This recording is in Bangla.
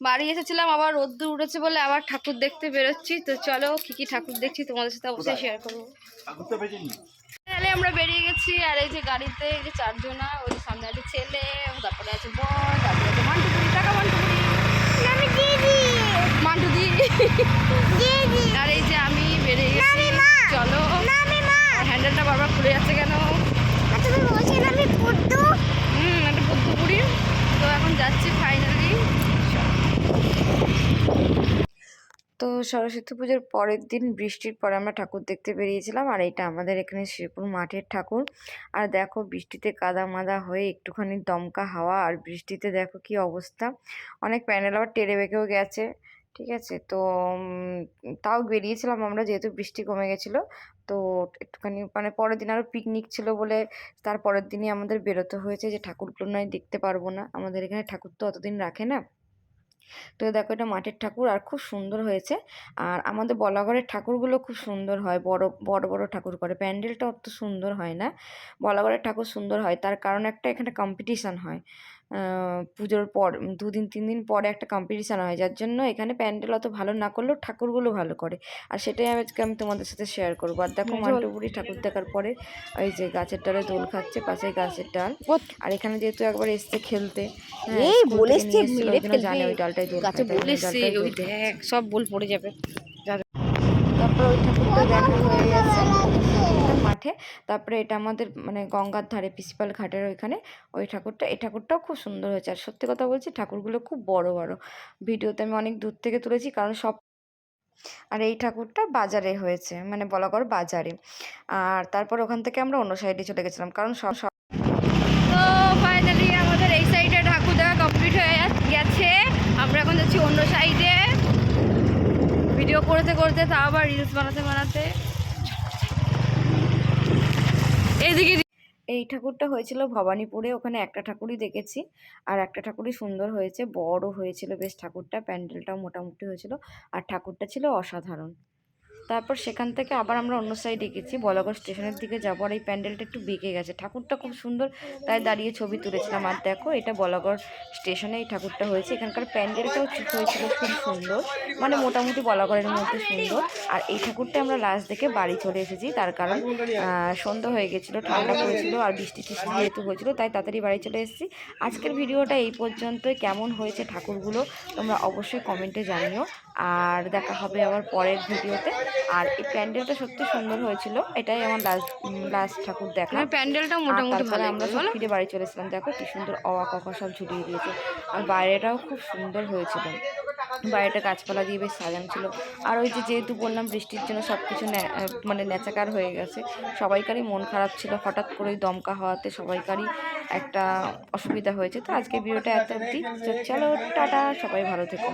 বাড়ি এসেছিলাম আবার রোদ্দুর উঠেছে বলে আবার ঠাকুর দেখতে বেরোচ্ছি। তো চলো কি কি ঠাকুর দেখছি তোমাদের সাথে অবশ্যই শেয়ার করব। তাহলে আমরা বেরিয়ে গেছি আর এই যে গাড়িতে এই যে চারজনা ওই যে সামনে আছে ছেলে তারপরে আছে বর তারপরে আছে মান্টুপুরি। টাকা মান্টুপুরি। মান্টুদি আর এই যে আমি বেরিয়ে গেছি। চলো। হ্যান্ডেলটা বারবার খুলে যাচ্ছে কেন? হুম একটা বুদ্ধপুরি তো এখন যাচ্ছি ফাইনালি তো সরস্বতী পুজোর পরের দিন বৃষ্টির পরে আমরা ঠাকুর দেখতে বেরিয়েছিলাম। আর এটা আমাদের এখানে শ্রীপুর মাঠের ঠাকুর। আর দেখো বৃষ্টিতে কাদা মাদা হয়ে একটুখানি দমকা হাওয়া আর বৃষ্টিতে দেখো কি অবস্থা। অনেক প্যান্ডেল আবার টেরে বেঁকেও গেছে, ঠিক আছে? তো তাও বেরিয়েছিলাম আমরা যেহেতু বৃষ্টি কমে গেছিল। তো একটুখানি মানে পরের দিন আরও পিকনিক ছিল বলে তার পরের দিনই আমাদের বেরোতে হয়েছে যে ঠাকুরগুলো নয় দেখতে পারব না। আমাদের এখানে ঠাকুর তো অতদিন রাখে না। তো দেখো এটা মাটির ঠাকুর আর খুব সুন্দর হয়েছে। আর আমাদের বলাগড়ের ঠাকুরগুলো খুব সুন্দর হয়, বড় বড় বড় ঠাকুর করে। প্যান্ডেলটা অত সুন্দর হয় না। বলাগড়ের ঠাকুর সুন্দর হয়, তার কারণ একটা এখানে কম্পিটিশান হয়। পুজোর পর দুদিন তিন দিন পরে একটা কম্পিটিশান হয় যার জন্য এখানে প্যান্ডেল অত ভালো না করলেও ঠাকুরগুলো ভালো করে। আর সেটাই আজকে আমি তোমাদের সাথে শেয়ার করব। আর দেখো মান্টুপুরি ঠাকুর দেখার পরে ওই যে গাছের ডালে দোল খাচ্ছে পাশে গাছের ডাল। আর এখানে যেহেতু একবার এসছে খেলতে হ্যাঁ, এই বল জানে ওই ডালটাই দোল সব বল পড়ে যাবে। তারপর ওই ঠাকুরটা দেখা হয়ে গেছে। মাঠে। তারপরে এটা আমাদের মানে গঙ্গার ধারে প্রিন্সিপাল ঘাটের ওইখানে। ওই ঠাকুরটা, এই ঠাকুরটাও খুব সুন্দর হয়েছে। আর সত্যি কথা বলছি, ঠাকুরগুলো খুব বড় বড়। ভিডিওতে আমি অনেক দূর থেকে তুলেছি, কারণ সব আর এই ঠাকুরটা বাজারে হয়েছে মানে বলাগড় বাজারে। আর তারপর ওখান থেকে আমরা অন্য সাইডে চলে গেছিলাম, কারণ সব তো ফাইনালি আমাদের এই সাইডে ঠাকুর দেখা কমপ্লিট হয়ে গেছে আমরা এখন যাচ্ছি অন্য সাইডে। ভিডিও করতে করতে তা আবার রিলস বানাতে বানাতে। এইদিকে এই ঠাকুরটা হয়েছিল ভবানীপুরে, ওখানে একটা ঠাকুরই দেখেছি। আর একটা ঠাকুরই সুন্দর হয়েছে, বড় হয়েছিল বেশ ঠাকুরটা, প্যান্ডেলটাও মোটামুটি হয়েছিল। আর ঠাকুরটা ছিল অসাধারণ। তারপর সেখান থেকে আবার আমরা অন্য সাইডে গেছি, বলাগড় স্টেশনের দিকে যাব। আর এই প্যান্ডেলটা একটু বেঁকে গেছে। ঠাকুরটা খুব সুন্দর, তাই দাঁড়িয়ে ছবি তুলেছিলাম। আর দেখো, এটা বলাগড় স্টেশনে এই ঠাকুরটা হয়েছে। এখানকার প্যান্ডেলটাও হয়েছিল খুব সুন্দর। মানে মোটামুটি বলাগড়ের মধ্যে সুন্দর। আর এই ঠাকুরটা আমরা লাস্ট দেখে বাড়ি চলে এসেছি। তার কারণ সন্ধ্যা হয়ে গেছিল, ঠান্ডা পড়েছিল আর বৃষ্টি টিষ্টি যেহেতু হয়েছিল, তাই তাড়াতাড়ি বাড়ি চলে এসেছি। আজকের ভিডিওটা এই পর্যন্তই। কেমন হয়েছে ঠাকুরগুলো, তোমরা অবশ্যই কমেন্টে জানিও। আর দেখা হবে আবার পরের ভিডিওতে। আর এই প্যান্ডেলটা সত্যি সুন্দর হয়েছিল। এটাই আমার লাস্ট লাস্ট ঠাকুর দেখা। প্যান্ডেলটা মোটামুটি তারপরে আমরা সব ফিরে বাড়ি চলে এসেছিলাম। দেখো কি সুন্দর অওয়া ককা সব ঝুলিয়ে দিয়েছে। আর বাইরেটাও খুব সুন্দর হয়েছিল। বাইরেটা গাছপালা দিয়ে বেশ সাজানো ছিল। আর ওই যে যেহেতু বললাম বৃষ্টির জন্য সব কিছু মানে ন্যাচাকার হয়ে গেছে সবাইকারই মন খারাপ ছিল। হঠাৎ করে দমকা হওয়াতে সবাইকারই একটা অসুবিধা হয়েছে। তো আজকে ভিডিওটা এত অবধি। চলো টাটা সবাই ভালো থেকো।